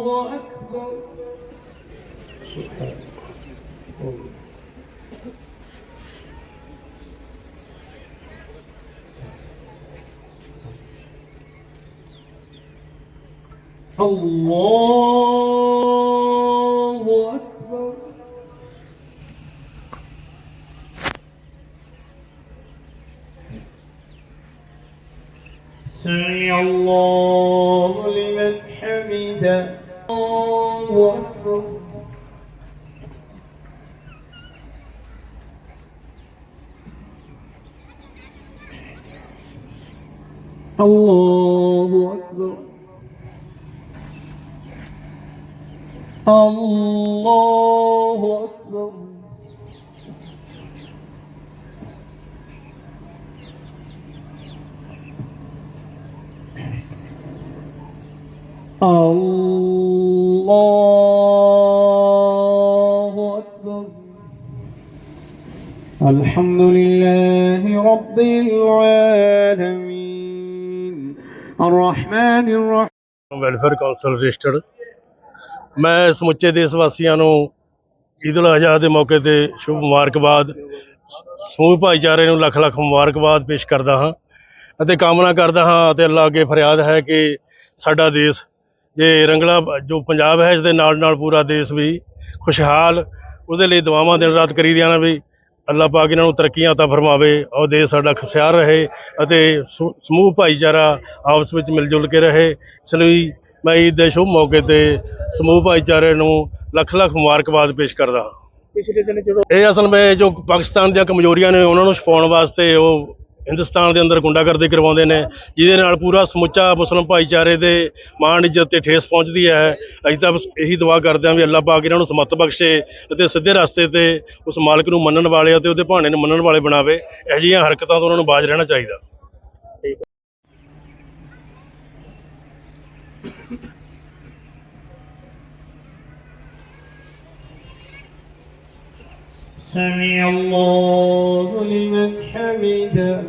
الله أكبر. الله أكبر. سمع الله لمن حمده. الله أكبر الله أكبر الحمد لله رب العالمين الرحمن الرحيم ਵੈਲਫੇਅਰ ਕਾਉਂਸਲ ਰਜਿਸਟਰਡ ਮੈਂ ਸਮੁੱਚੇ ਦੇਸ਼ ਵਾਸੀਆਂ ਨੂੰ ਈਦ ਉਲ ਅਜ਼ਹਾ ਦੇ ਮੌਕੇ ਤੇ ਸ਼ੁਭ ਮੁਬਾਰਕਬਾਦ ਸਮੂਹ ਭਾਈਚਾਰੇ ਨੂੰ ਲੱਖ ਲੱਖ ਮੁਬਾਰਕਬਾਦ ਪੇਸ਼ ਕਰਦਾ ਹਾਂ ਅਤੇ ਕਾਮਨਾ ਕਰਦਾ ਹਾਂ ਅਤੇ ਅੱਲਾਹ ਅੱਗੇ ਫਰਿਆਦ ਹੈ ਕਿ ਸਾਡਾ ਦੇਸ਼ ਇਹ ਰੰਗਲਾ ਜੋ ਪੰਜਾਬ ਹੈ ਇਸ ਦੇ ਨਾਲ ਨਾਲ ਪੂਰਾ ਦੇਸ਼ ਵੀ ਖੁਸ਼ਹਾਲ ਉਹਦੇ ਲਈ ਦੁਆਵਾਂ ਦਿਨ ਰਾਤ ਕਰੀਦੀਆਂ ਨੇ ਵੀ ਅੱਲਾਹ ਪਾਕ ਇਹਨਾਂ ਨੂੰ ਤਰੱਕੀਆਂ عطا ਫਰਮਾਵੇ ਔਰ ਦੇਸ਼ ਸਾਡਾ ਖੁਸ਼ਹਾਲ ਰਹੇ ਅਤੇ ਸਮੂ- ਸਮੂਹ ਭਾਈਚਾਰਾ ਆਪਸ ਵਿੱਚ ਮਿਲ ਜੁਲ ਕੇ ਰਹੇ ਇਸ ਲਈ ਮੈਂ ਈਦ ਦੇ ਸ਼ੁਭ ਮੌਕੇ ਤੇ ਸਮੂਹ ਭਾਈਚਾਰੇ ਨੂੰ ਲੱਖ ਲੱਖ ਮੁਬਾਰਕਬਾਦ ਪੇਸ਼ ਕਰਦਾ ਹਾਂ ਪਿਛਲੇ ਦਿਨ ਜਦੋਂ ਇਹ ਅਸਲ ਵਿੱਚ ਜੋ ਪਾਕਿਸਤਾਨ ਦੀਆਂ ਕਮਜ਼ੋਰੀਆਂ ਨੇ ਉਹਨਾਂ ਨੂੰ ਛਪਾਉਣ ਵਾਸਤੇ ਉਹ ਹਿੰਦੁਸਤਾਨ ਦੇ ਅੰਦਰ ਗੁੰਡਾਗਰਦੀ ਕਰਵਾਉਂਦੇ ਨੇ ਜਿਹਦੇ ਨਾਲ ਪੂਰਾ ਸਮੁੱਚਾ ਮੁਸਲਮਾਨ ਭਾਈਚਾਰੇ ਦੇ ਮਾਣ ਇੱਜ਼ਤ ਤੇ ਠੇਸ ਪਹੁੰਚਦੀ ਹੈ ਅਸੀਂ ਤਾਂ ਬਸ ਇਹੀ ਦੁਆ ਕਰਦੇ ਹਾਂ ਵੀ ਅੱਲਾਹ ਪਾਕ ਇਹਨਾਂ ਨੂੰ ਸਮਤ ਬਖਸ਼ੇ ਅਤੇ ਸਿੱਧੇ ਰਸਤੇ ਤੇ ਉਸ ਮਾਲਕ ਨੂੰ ਮੰਨਣ ਵਾਲੇ ਅਤੇ ਉਹਦੇ ਭਾਣੇ ਨੂੰ ਮੰਨਣ ਵਾਲੇ ਬਣਾਵੇ ਇਹੋ ਜਿਹੀਆਂ ਹਰਕਤਾਂ ਤੋਂ ਉਹਨਾਂ ਨੂੰ ਬਾਜ਼ ਰਹਿਣਾ ਚਾਹੀਦਾ سمع الله لمن حمده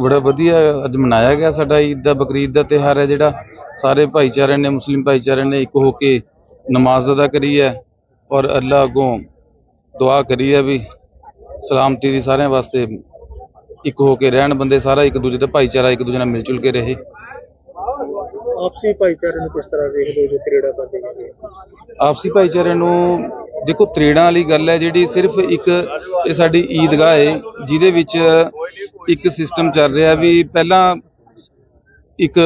ਬੜਾ ਵਧੀਆ ਅੱਜ ਮਨਾਇਆ ਗਿਆ ਸਾਡਾ ਈਦ ਦਾ, ਬਕਰੀਦ ਦਾ ਤਿਉਹਾਰ ਹੈ ਜਿਹੜਾ। ਸਾਰੇ ਭਾਈਚਾਰੇ ਨੇ, ਮੁਸਲਿਮ ਭਾਈਚਾਰੇ ਨੇ ਇੱਕ ਹੋ ਕੇ ਨਮਾਜ਼ ਅਦਾ ਕਰੀ ਹੈ ਔਰ ਅੱਲਾ ਅੱਗੋਂ ਦੁਆ ਕਰੀ ਹੈ ਵੀ ਸਲਾਮਤੀ ਦੀ ਸਾਰਿਆਂ ਵਾਸਤੇ ਇੱਕ ਹੋ ਕੇ ਰਹਿਣ ਬੰਦੇ ਸਾਰਾ ਇੱਕ ਦੂਜੇ ਦਾ ਭਾਈਚਾਰਾ ਇੱਕ ਦੂਜੇ ਨਾਲ ਮਿਲ ਜੁਲ ਕੇ ਰਹੇ। ਆਪਸੀ ਭਾਈਚਾਰੇ ਨੂੰ ਕਿਸ ਤਰ੍ਹਾਂ ਦੇਖਦੇ ਹੋ ਜੋ ਕ੍ਰੀੜਾ ਕਰਦੇ ਨੇ ਆਪਸੀ ਭਾਈਚਾਰੇ ਨੂੰ ਦੇਖੋ, ਤਰੇੜਾਂ ਵਾਲੀ ਗੱਲ ਹੈ ਜਿਹੜੀ ਸਿਰਫ ਇੱਕ ਇਹ ਸਾਡੀ ਈਦਗਾਹ ਹੈ, ਜਿਹਦੇ ਵਿੱਚ ਇੱਕ ਸਿਸਟਮ ਚੱਲ ਰਿਹਾ ਵੀ ਪਹਿਲਾਂ ਇੱਕ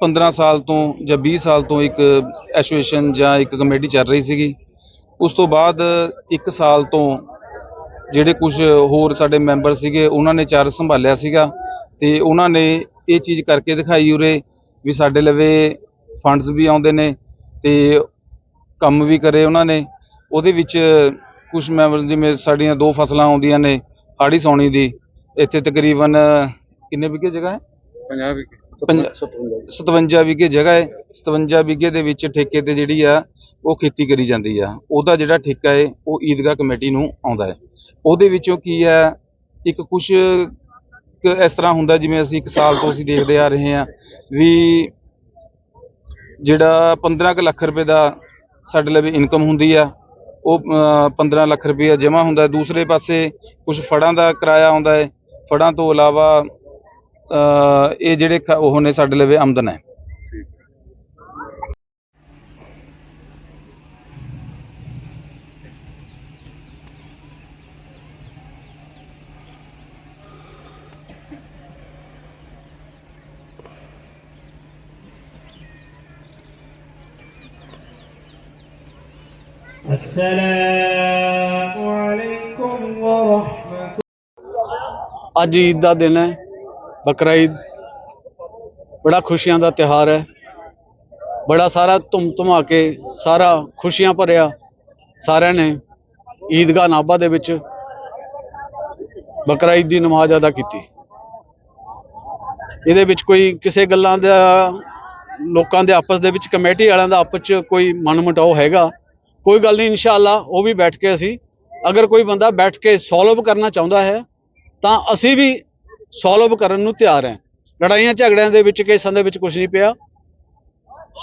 15 ਸਾਲ ਤੋਂ ਜਾਂ 20 ਸਾਲ ਤੋਂ ਇੱਕ ਐਸੋਸੀਏਸ਼ਨ ਜਾਂ ਇੱਕ ਕਮੇਟੀ ਚੱਲ ਰਹੀ ਸੀਗੀ। ਉਸ ਤੋਂ ਬਾਅਦ ਇੱਕ ਸਾਲ ਤੋਂ ਜਿਹੜੇ ਕੁਝ ਹੋਰ ਸਾਡੇ ਮੈਂਬਰ ਸੀਗੇ, ਉਹਨਾਂ ਨੇ ਚਾਰ ਸੰਭਾਲਿਆ ਸੀਗਾ ਤੇ ਉਹਨਾਂ ਨੇ ਇਹ ਚੀਜ਼ ਕਰਕੇ ਦਿਖਾਈ ਉਰੇ ਵੀ ਸਾਡੇ ਲਵੇ ਫੰਡਸ ਵੀ ਆਉਂਦੇ ਨੇ ਤੇ ਕੰਮ ਵੀ ਕਰੇ ਉਹਨਾਂ ਨੇ ਉਹਦੇ ਵਿੱਚ ਕੁਝ ਮੈਂਬਰ ਜਿਵੇਂ ਸਾਡੀਆਂ ਦੋ ਫਸਲਾਂ ਆਉਂਦੀਆਂ ਨੇ ਹਾੜੀ ਸੌਣੀ ਦੀ ਇੱਥੇ ਤਕਰੀਬਨ ਕਿੰਨੇ ਵਿਗੇ ਜਗ੍ਹਾ ਹੈ? 50 ਵਿਗੇ 57 ਵਿਗੇ ਜਗ੍ਹਾ ਹੈ 57 ਵਿਗੇ ਦੇ ਵਿੱਚ ਠੇਕੇ ਤੇ ਜਿਹੜੀ ਆ ਉਹ ਖੇਤੀ ਕਰੀ ਜਾਂਦੀ ਆ। ਉਹਦਾ ਜਿਹੜਾ ਠੇਕਾ ਹੈ ਉਹ ਈਦਗਾਹ ਕਮੇਟੀ ਨੂੰ ਆਉਂਦਾ ਹੈ। ਉਹਦੇ ਵਿੱਚੋਂ ਕੀ ਹੈ ਇੱਕ ਕੁਝ ਇਸ ਤਰ੍ਹਾਂ ਹੁੰਦਾ ਜਿਵੇਂ ਅਸੀਂ ਇੱਕ ਸਾਲ ਤੋਂ ਅਸੀਂ ਦੇਖਦੇ ਆ ਰਹੇ ਹਾਂ ਵੀ ਜਿਹੜਾ 15 ਕੁ ਲੱਖ ਰੁਪਏ ਦਾ ਸਾਡੇ ਲਈ ਇਨਕਮ ਹੁੰਦੀ ਆ ਉਹ ਅਹ, 15 ਲੱਖ ਰੁਪਏ ਜਮ੍ਹਾਂ ਹੁੰਦਾ ਦੂਸਰੇ ਪਾਸੇ ਕੁਝ ਫੜਾਂ ਦਾ ਕਿਰਾਇਆ ਆਉਂਦਾ ਹੈ। ਫੜਾਂ ਤੋਂ ਇਲਾਵਾ ਇਹ ਜਿਹੜੇ ਖ- ਉਹ ਨੇ ਸਾਡੇ ਲਈ ਆਮਦਨ ਹੈ। ਅੱਜ ਈਦ ਦਾ ਦਿਨ ਹੈ, ਬਕਰਾ ਈਦ। ਬੜਾ ਖੁਸ਼ੀਆਂ ਦਾ ਤਿਹਾਰ ਹੈ। ਬੜਾ ਸਾਰਾ ਧੁੰਮ ਧੁਮਾ ਕੇ ਸਾਰਾ ਖੁਸ਼ੀਆਂ ਭਰਿਆ ਸਾਰਿਆਂ ਨੇ ਈਦਗਾਹ ਨਾਭਾ ਦੇ ਵਿੱਚ ਬਕਰਾ ਈਦ ਦੀ ਨਮਾਜ਼ ਅਦਾ ਕੀਤੀ। ਇਹਦੇ ਵਿੱਚ ਕੋਈ ਕਿਸੇ ਗੱਲਾਂ ਦਾ, ਲੋਕਾਂ ਦੇ ਆਪਸ ਦੇ ਵਿੱਚ ਕਮੇਟੀ ਵਾਲਿਆਂ ਦਾ ਆਪਸ 'ਚ ਕੋਈ ਮਨਮਟਾਓ ਹੈਗਾ। ਕੋਈ ਗੱਲ ਨਹੀਂ ਇਨਸ਼ਾਅੱਲਾ ਉਹ ਵੀ ਬੈਠ ਕੇ ਅਸੀਂ ਅਗਰ ਕੋਈ ਬੰਦਾ ਬੈਠ ਕੇ ਸੋਲਵ ਕਰਨਾ ਚਾਹੁੰਦਾ ਹੈ ਤਾਂ ਅਸੀਂ ਵੀ ਸੋਲਵ ਕਰਨ ਨੂੰ ਤਿਆਰ ਹਾਂ। ਲੜਾਈਆਂ ਝਗੜਿਆਂ ਦੇ ਵਿੱਚ ਕੇਸਾਂ ਦੇ ਵਿੱਚ ਕੁਝ ਨਹੀਂ ਪਿਆ।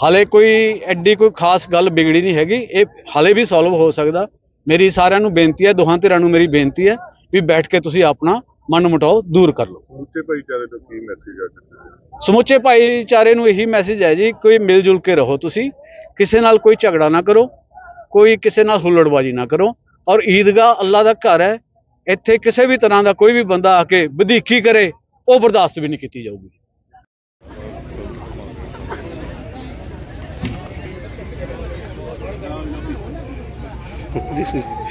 ਹਾਲੇ ਕੋਈ ਐਡੀ ਕੋਈ ਖਾਸ ਗੱਲ ਵਿਗੜੀ ਨਹੀਂ ਹੈਗੀ। ਇਹ ਹਾਲੇ ਵੀ ਸੋਲਵ ਹੋ ਸਕਦਾ। ਮੇਰੀ ਸਾਰਿਆਂ ਨੂੰ ਬੇਨਤੀ ਹੈ ਦੋਹਾਂ ਧਿਰਾਂ ਨੂੰ ਮੇਰੀ ਬੇਨਤੀ ਹੈ ਵੀ ਬੈਠ ਕੇ ਤੁਸੀਂ ਆਪਣਾ ਮਨ ਮੁਟਾਓ ਦੂਰ ਕਰ ਲਓ। ਉੱਚੇ ਭਾਈਚਾਰੇ ਤੋਂ ਕੀ ਮੈਸੇਜ ਆ ਸਮੁੱਚੇ ਭਾਈਚਾਰੇ ਨੂੰ ਇਹੀ ਮੈਸੇਜ ਹੈ ਜੀ ਕੋਈ ਮਿਲ ਜੁਲ ਕੇ ਰਹੋ ਤੁਸੀਂ ਕਿਸੇ ਨਾਲ ਕੋਈ ਝਗੜਾ ਨਾ ਕਰੋ। ਕੋਈ ਕਿਸੇ ਨਾਲ ਹੁੱਲੜਬਾਜ਼ੀ ਨਾ ਕਰੋ ਔਰ ਈਦਗਾਹ ਅੱਲਾ ਦਾ ਘਰ ਹੈ, ਇੱਥੇ ਕਿਸੇ ਵੀ ਤਰ੍ਹਾਂ ਦਾ ਕੋਈ ਵੀ ਬੰਦਾ ਆ ਕੇ ਵਧੀਕੀ ਕਰੇ, ਉਹ ਬਰਦਾਸ਼ਤ ਵੀ ਨਹੀਂ ਕੀਤੀ ਜਾਊਗੀ।